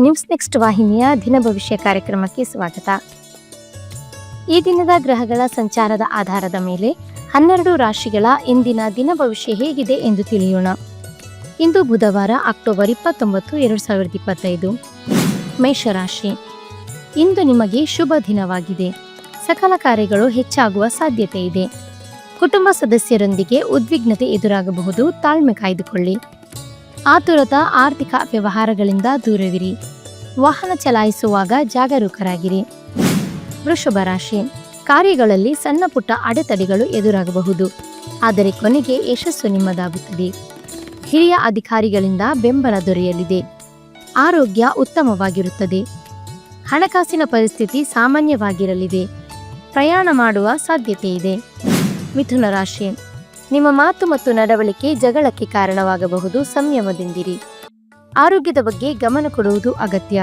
News next ವಾಹಿನಿಯ ದಿನ ಭವಿಷ್ಯ ಕಾರ್ಯಕ್ರಮಕ್ಕೆ ಸ್ವಾಗತ. ಈ ದಿನದ ಗ್ರಹಗಳ ಸಂಚಾರದ ಆಧಾರದ ಮೇಲೆ ಹನ್ನೆರಡು ರಾಶಿಗಳ ಇಂದಿನ ದಿನ ಭವಿಷ್ಯ ಹೇಗಿದೆ ಎಂದು ತಿಳಿಯೋಣ. ಇಂದು ಬುಧವಾರ ಅಕ್ಟೋಬರ್ ಇಪ್ಪತ್ತೊಂಬತ್ತು, ಎರಡು ಸಾವಿರದ ಇಪ್ಪತ್ತೈದು. ಮೇಷರಾಶಿ. ಇಂದು ನಿಮಗೆ ಶುಭ ದಿನವಾಗಿದೆ. ಸಕಲ ಕಾರ್ಯಗಳು ಹೆಚ್ಚಾಗುವ ಸಾಧ್ಯತೆ ಇದೆ. ಕುಟುಂಬ ಸದಸ್ಯರೊಂದಿಗೆ ಉದ್ವಿಗ್ನತೆ ಎದುರಾಗಬಹುದು. ತಾಳ್ಮೆ ಕಾಯ್ದುಕೊಳ್ಳಿ. ಆತುರದ ಆರ್ಥಿಕ ವ್ಯವಹಾರಗಳಿಂದ ದೂರವಿರಿ. ವಾಹನ ಚಲಾಯಿಸುವಾಗ ಜಾಗರೂಕರಾಗಿರಿ. ವೃಷಭ ರಾಶಿ. ಕಾರ್ಯಗಳಲ್ಲಿ ಸಣ್ಣ ಪುಟ್ಟ ಅಡೆತಡೆಗಳು ಎದುರಾಗಬಹುದು. ಆದರೆ ಕೊನೆಗೆ ಯಶಸ್ಸು ನಿಮ್ಮದಾಗುತ್ತದೆ. ಹಿರಿಯ ಅಧಿಕಾರಿಗಳಿಂದ ಬೆಂಬಲ ದೊರೆಯಲಿದೆ. ಆರೋಗ್ಯ ಉತ್ತಮವಾಗಿರುತ್ತದೆ. ಹಣಕಾಸಿನ ಪರಿಸ್ಥಿತಿ ಸಾಮಾನ್ಯವಾಗಿರಲಿದೆ. ಪ್ರಯಾಣ ಮಾಡುವ ಸಾಧ್ಯತೆ ಇದೆ ಮಿಥುನ ರಾಶಿ. ನಿಮ್ಮ ಮಾತು ಮತ್ತು ನಡವಳಿಕೆ ಜಗಳಕ್ಕೆ ಕಾರಣವಾಗಬಹುದು. ಸಂಯಮದಿಂದಿರಿ. ಆರೋಗ್ಯದ ಬಗ್ಗೆ ಗಮನ ಕೊಡುವುದು ಅಗತ್ಯ.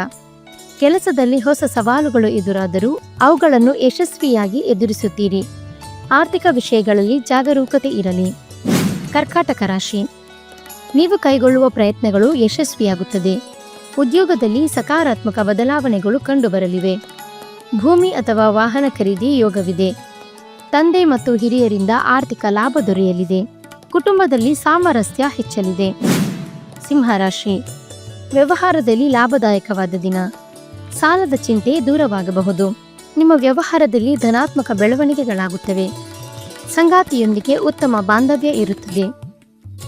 ಕೆಲಸದಲ್ಲಿ ಹೊಸ ಸವಾಲುಗಳು ಎದುರಾದರೂ ಅವುಗಳನ್ನು ಯಶಸ್ವಿಯಾಗಿ ಎದುರಿಸುತ್ತೀರಿ. ಆರ್ಥಿಕ ವಿಷಯಗಳಲ್ಲಿ ಜಾಗರೂಕತೆ ಇರಲಿ. ಕರ್ಕಾಟಕ ರಾಶಿ. ನೀವು ಕೈಗೊಳ್ಳುವ ಪ್ರಯತ್ನಗಳು ಯಶಸ್ವಿಯಾಗುತ್ತದೆ. ಉದ್ಯೋಗದಲ್ಲಿ ಸಕಾರಾತ್ಮಕ ಬದಲಾವಣೆಗಳು ಕಂಡುಬರಲಿವೆ. ಭೂಮಿ ಅಥವಾ ವಾಹನ ಖರೀದಿ ಯೋಗವಿದೆ. ತಂದೆ ಮತ್ತು ಹಿರಿಯರಿಂದ ಆರ್ಥಿಕ ಲಾಭ ದೊರೆಯಲಿದೆ. ಕುಟುಂಬದಲ್ಲಿ ಸಾಮರಸ್ಯ ಹೆಚ್ಚಲಿದೆ. ಸಿಂಹರಾಶಿ. ವ್ಯವಹಾರದಲ್ಲಿ ಲಾಭದಾಯಕವಾದ ದಿನ. ಸಾಲದ ಚಿಂತೆ ದೂರವಾಗಬಹುದು. ನಿಮ್ಮ ವ್ಯವಹಾರದಲ್ಲಿ ಧನಾತ್ಮಕ ಬೆಳವಣಿಗೆಗಳಾಗುತ್ತವೆ. ಸಂಗಾತಿಯೊಂದಿಗೆ ಉತ್ತಮ ಬಾಂಧವ್ಯ ಇರುತ್ತದೆ.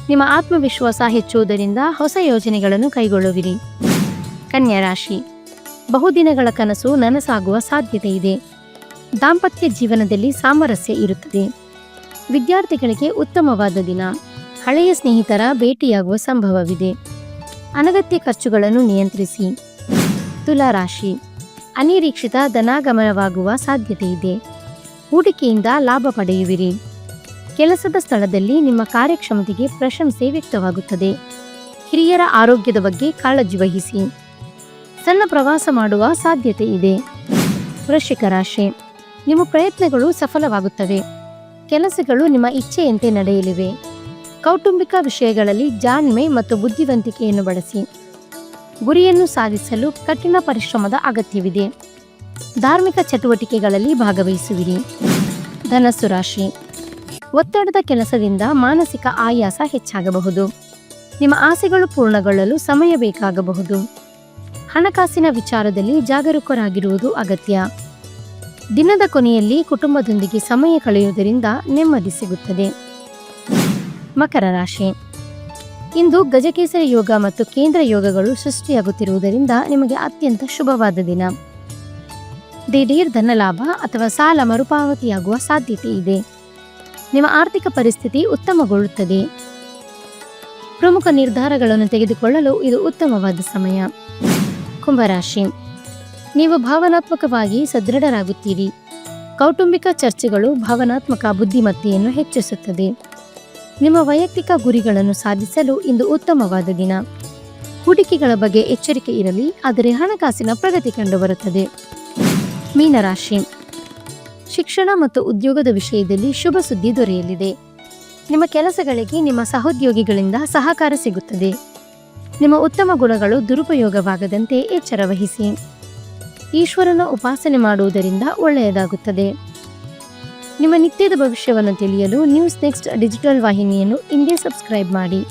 ನಿಮ್ಮ ಆತ್ಮವಿಶ್ವಾಸ ಹೆಚ್ಚುವುದರಿಂದ ಹೊಸ ಯೋಜನೆಗಳನ್ನು ಕೈಗೊಳ್ಳುವಿರಿ. ಕನ್ಯಾ ರಾಶಿ ಬಹುದಿನಗಳ ಕನಸು ನನಸಾಗುವ ಸಾಧ್ಯತೆ ಇದೆ. ದಾಂಪತ್ಯ ಜೀವನದಲ್ಲಿ ಸಾಮರಸ್ಯ ಇರುತ್ತದೆ. ವಿದ್ಯಾರ್ಥಿಗಳಿಗೆ ಉತ್ತಮವಾದ ದಿನ. ಹಳೆಯ ಸ್ನೇಹಿತರ ಭೇಟಿಯಾಗುವ ಸಂಭವವಿದೆ. ಅನಗತ್ಯ ಖರ್ಚುಗಳನ್ನು ನಿಯಂತ್ರಿಸಿ. ತುಲಾ ರಾಶಿ. ಅನಿರೀಕ್ಷಿತ ಧನಾಗಮನವಾಗುವ ಸಾಧ್ಯತೆ ಇದೆ. ಹೂಡಿಕೆಯಿಂದ ಲಾಭ ಪಡೆಯುವಿರಿ. ಕೆಲಸದ ಸ್ಥಳದಲ್ಲಿ ನಿಮ್ಮ ಕಾರ್ಯಕ್ಷಮತೆಗೆ ಪ್ರಶಂಸೆ ವ್ಯಕ್ತವಾಗುತ್ತದೆ. ಹಿರಿಯರ ಆರೋಗ್ಯದ ಬಗ್ಗೆ ಕಾಳಜಿ ವಹಿಸಿ. ಸಣ್ಣ ಪ್ರವಾಸ ಮಾಡುವ ಸಾಧ್ಯತೆ ಇದೆ. ವೃಶ್ಚಿಕ ರಾಶಿ. ನಿಮ್ಮ ಪ್ರಯತ್ನಗಳು ಸಫಲವಾಗುತ್ತವೆ. ಕೆಲಸಗಳು ನಿಮ್ಮ ಇಚ್ಛೆಯಂತೆ ನಡೆಯಲಿವೆ. ಕೌಟುಂಬಿಕ ವಿಷಯಗಳಲ್ಲಿ ಜಾಣ್ಮೆ ಮತ್ತು ಬುದ್ಧಿವಂತಿಕೆಯನ್ನು ಬಳಸಿ. ಗುರಿಯನ್ನು ಸಾಧಿಸಲು ಕಠಿಣ ಪರಿಶ್ರಮದ ಅಗತ್ಯವಿದೆ. ಧಾರ್ಮಿಕ ಚಟುವಟಿಕೆಗಳಲ್ಲಿ ಭಾಗವಹಿಸುವಿರಿ. ಧನಸ್ಸು ರಾಶಿ. ಒತ್ತಡದ ಕೆಲಸದಿಂದ ಮಾನಸಿಕ ಆಯಾಸ ಹೆಚ್ಚಾಗಬಹುದು. ನಿಮ್ಮ ಆಸೆಗಳು ಪೂರ್ಣಗೊಳ್ಳಲು ಸಮಯ ಬೇಕಾಗಬಹುದು. ಹಣಕಾಸಿನ ವಿಚಾರದಲ್ಲಿ ಜಾಗರೂಕರಾಗಿರುವುದು ಅಗತ್ಯ. ದಿನದ ಕೊನೆಯಲ್ಲಿ ಕುಟುಂಬದೊಂದಿಗೆ ಸಮಯ ಕಳೆಯುವುದರಿಂದ ನೆಮ್ಮದಿ ಸಿಗುತ್ತದೆ. ಮಕರ ರಾಶಿ. ಇಂದು ಗಜಕೇಸರಿ ಯೋಗ ಮತ್ತು ಕೇಂದ್ರ ಯೋಗಗಳು ಸೃಷ್ಟಿಯಾಗುತ್ತಿರುವುದರಿಂದ ನಿಮಗೆ ಅತ್ಯಂತ ಶುಭವಾದ ದಿನ. ದಿಢೀರ್ ಧನಲಾಭ ಅಥವಾ ಸಾಲ ಮರುಪಾವತಿಯಾಗುವ ಸಾಧ್ಯತೆ ಇದೆ. ನಿಮ್ಮ ಆರ್ಥಿಕ ಪರಿಸ್ಥಿತಿ ಉತ್ತಮಗೊಳ್ಳುತ್ತದೆ. ಪ್ರಮುಖ ನಿರ್ಧಾರಗಳನ್ನು ತೆಗೆದುಕೊಳ್ಳಲು ಇದು ಉತ್ತಮವಾದ ಸಮಯ. ಕುಂಭರಾಶಿ. ನೀವು ಭಾವನಾತ್ಮಕವಾಗಿ ಸದೃಢರಾಗುತ್ತೀರಿ. ಕೌಟುಂಬಿಕ ಚರ್ಚೆಗಳು ಭಾವನಾತ್ಮಕ ಬುದ್ಧಿಮತ್ತೆಯನ್ನು ಹೆಚ್ಚಿಸುತ್ತದೆ. ನಿಮ್ಮ ವೈಯಕ್ತಿಕ ಗುರಿಗಳನ್ನು ಸಾಧಿಸಲು ಇಂದು ಉತ್ತಮವಾದ ದಿನ. ಹೂಡಿಕೆಗಳ ಬಗ್ಗೆ ಎಚ್ಚರಿಕೆ ಇರಲಿ, ಆದರೆ ಹಣಕಾಸಿನ ಪ್ರಗತಿ ಕಂಡುಬರುತ್ತದೆ. ಮೀನರಾಶಿ. ಶಿಕ್ಷಣ ಮತ್ತು ಉದ್ಯೋಗದ ವಿಷಯದಲ್ಲಿ ಶುಭ ಸುದ್ದಿ ದೊರೆಯಲಿದೆ. ನಿಮ್ಮ ಕೆಲಸಗಳಿಗೆ ನಿಮ್ಮ ಸಹೋದ್ಯೋಗಿಗಳಿಂದ ಸಹಕಾರ ಸಿಗುತ್ತದೆ. ನಿಮ್ಮ ಉತ್ತಮ ಗುಣಗಳು ದುರುಪಯೋಗವಾಗದಂತೆ ಎಚ್ಚರ ವಹಿಸಿ. ಈಶ್ವರನ ಉಪಾಸನೆ ಮಾಡುವುದರಿಂದ ಒಳ್ಳೆಯದಾಗುತ್ತದೆ. ನಿಮ್ಮ ನಿತ್ಯದ ಭವಿಷ್ಯವನ್ನು ತಿಳಿಯಲು ನ್ಯೂಸ್ ನೆಕ್ಸ್ಟ್ ಡಿಜಿಟಲ್ ವಾಹಿನಿಯನ್ನು ಇಂದೇ ಸಬ್ಸ್ಕ್ರೈಬ್ ಮಾಡಿ.